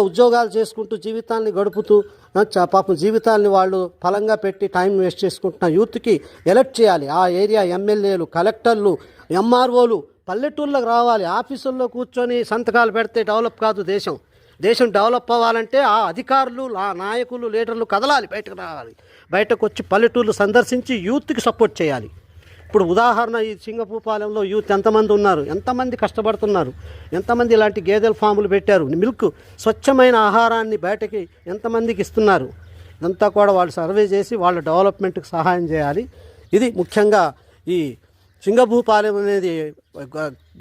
ఉద్యోగాలు చేసుకుంటూ జీవితాన్ని గడుపుతూ పాపం జీవితాన్ని వాళ్ళు ఫలంగా పెట్టి టైం వేస్ట్ చేసుకుంటున్న యూత్కి ఎలక్ట్ చేయాలి. ఆ ఏరియా ఎమ్మెల్యేలు కలెక్టర్లు ఎంఆర్ఓలు పల్లెటూళ్ళకి రావాలి. ఆఫీసుల్లో కూర్చొని సంతకాలు పెడితే డెవలప్ కాదు దేశం. దేశం డెవలప్ అవ్వాలంటే ఆ అధికారులు ఆ నాయకులు లీడర్లు కదలాలి బయటకు రావాలి. బయటకు వచ్చి పల్లెటూళ్ళు సందర్శించి యూత్కి సపోర్ట్ చేయాలి. ఇప్పుడు ఉదాహరణ ఈ సింగపూపాలెంలో యూత్ ఎంతమంది ఉన్నారు? ఎంతమంది కష్టపడుతున్నారు? ఎంతమంది ఇలాంటి గేదెల ఫాములు పెట్టారు? మిల్క్ స్వచ్ఛమైన ఆహారాన్ని బయటకి ఎంతమందికి ఇస్తున్నారు? ఇదంతా కూడా వాళ్ళు సర్వే చేసి వాళ్ళ డెవలప్మెంట్కి సహాయం చేయాలి. ఇది ముఖ్యంగా ఈ సింగభూపాలెం అనేది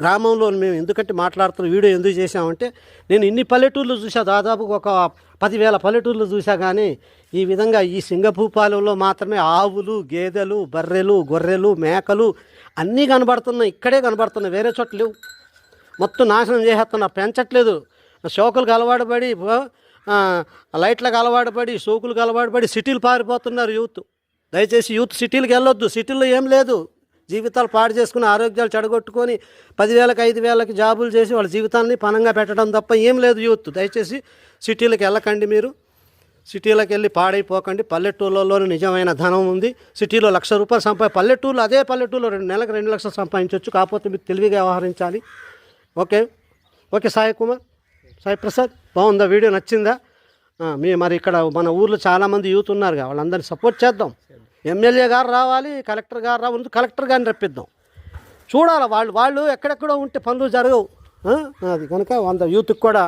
గ్రామంలో మేము ఎందుకంటే మాట్లాడుతున్న వీడియో ఎందుకు చేశామంటే నేను ఇన్ని పల్లెటూర్లు చూసా దాదాపు ఒక పదివేల పల్లెటూర్లు చూసా కానీ ఈ విధంగా ఈ సింగభూపాలెంలో మాత్రమే ఆవులు గేదెలు బర్రెలు గొర్రెలు మేకలు అన్నీ కనబడుతున్నాయి. ఇక్కడే కనబడుతున్నాయి. వేరే చోట్ల లేవు. మొత్తం నాశనం చేసేస్తున్నా. పెంచట్లేదు. షోకులకు అలవాటుపడి లైట్లకు అలవాటుపడి సోకులకు అలవాటుపడి సిటీలు పారిపోతున్నారు యూత్. దయచేసి యూత్ సిటీలకు వెళ్ళొద్దు. సిటీల్లో ఏం లేదు. జీవితాలు పాడు చేసుకుని ఆరోగ్యాలు చెడగొట్టుకొని పదివేలకు ఐదు వేలకి జాబులు చేసి వాళ్ళ జీవితాన్ని పనంగా పెట్టడం తప్ప ఏం లేదు యూత్. దయచేసి సిటీలకు వెళ్ళకండి మీరు. సిటీలకు వెళ్ళి పాడైపోకండి. పల్లెటూళ్ళలోనే నిజమైన ధనం ఉంది. సిటీలో లక్ష రూపాయలు సంపా పల్లెటూళ్ళు అదే పల్లెటూరులో రెండు నెలకు రెండు లక్షలు సంపాదించవచ్చు కాకపోతే మీరు తెలివిగా వ్యవహరించాలి. ఓకే? ఓకే సాయి కుమార్. సాయి ప్రసాద్ బాగుందా? వీడియో నచ్చిందా? మీ మరి ఇక్కడ మన ఊర్లో చాలామంది యూత్ ఉన్నారుగా. వాళ్ళందరినీ సపోర్ట్ చేద్దాం. ఎమ్మెల్యే గారు రావాలి కలెక్టర్ గారు రావాలి కలెక్టర్ గారిని రప్పిద్దాం. చూడాలి వాళ్ళు వాళ్ళు ఎక్కడెక్కడో ఉంటే పనులు జరగవు. అది కనుక వంద యూత్కి కూడా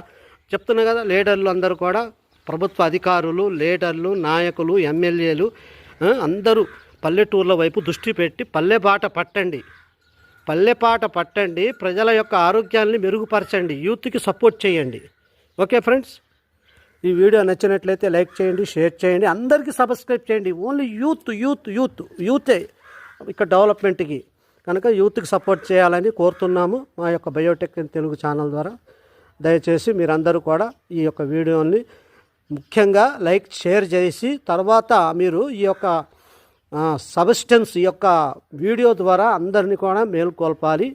చెప్తున్నా కదా లీడర్లు అందరూ కూడా ప్రభుత్వ అధికారులు లీడర్లు నాయకులు ఎమ్మెల్యేలు అందరూ పల్లెటూర్ల వైపు దృష్టి పెట్టి పల్లెబాట పట్టండి. పల్లెపాట పట్టండి ప్రజల యొక్క ఆరోగ్యాన్ని మెరుగుపరచండి యూత్కి సపోర్ట్ చేయండి. Okay friends? ఈ వీడియో నచ్చినట్లయితే లైక్ చేయండి షేర్ చేయండి. అందరికీ సబ్స్క్రైబ్ చేయండి. ఓన్లీ యూత్ యూత్ యూత్ యూతే ఇక్కడ డెవలప్మెంట్కి. కనుక యూత్కి సపోర్ట్ చేయాలని కోరుతున్నాము మా యొక్క బయోటెక్ తెలుగు ఛానల్ ద్వారా. దయచేసి మీరందరూ కూడా ఈ యొక్క వీడియోని ముఖ్యంగా లైక్ షేర్ చేసి తర్వాత మీరు ఈ యొక్క సబ్స్టెన్స్ ఈ యొక్క వీడియో ద్వారా అందరినీ కూడా మేల్కొల్పాలి.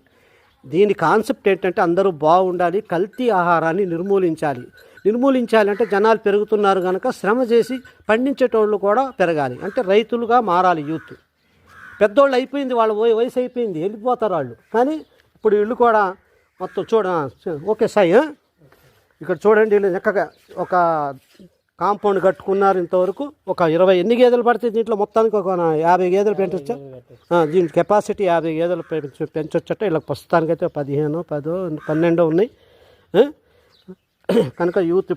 దీని కాన్సెప్ట్ ఏంటంటే అందరూ బాగుండాలి కల్తీ ఆహారాన్ని నిర్మూలించాలి. నిర్మూలించాలంటే జనాలు పెరుగుతున్నారు కనుక శ్రమ చేసి పండించేటోళ్ళు కూడా పెరగాలి. అంటే రైతులుగా మారాలి యూత్. పెద్దోళ్ళు అయిపోయింది వాళ్ళ వయసు అయిపోయింది వెళ్ళిపోతారు వాళ్ళు. కానీ ఇప్పుడు వీళ్ళు కూడా మొత్తం చూడ ఓకే సాయి ఇక్కడ చూడండి వీళ్ళు చక్కగా ఒక కాంపౌండ్ కట్టుకున్నారు ఇంతవరకు. ఒక ఇరవై ఎన్ని గేదెలు పడితే దీంట్లో మొత్తానికి ఒక యాభై గేదెలు పెంచొచ్చా? దీని కెపాసిటీ యాభై గేదెలు పెంచ పెంచొచ్చట. ఇలా ప్రస్తుతానికైతే పదిహేను పదో పన్నెండో ఉన్నాయి. కనుక యూత్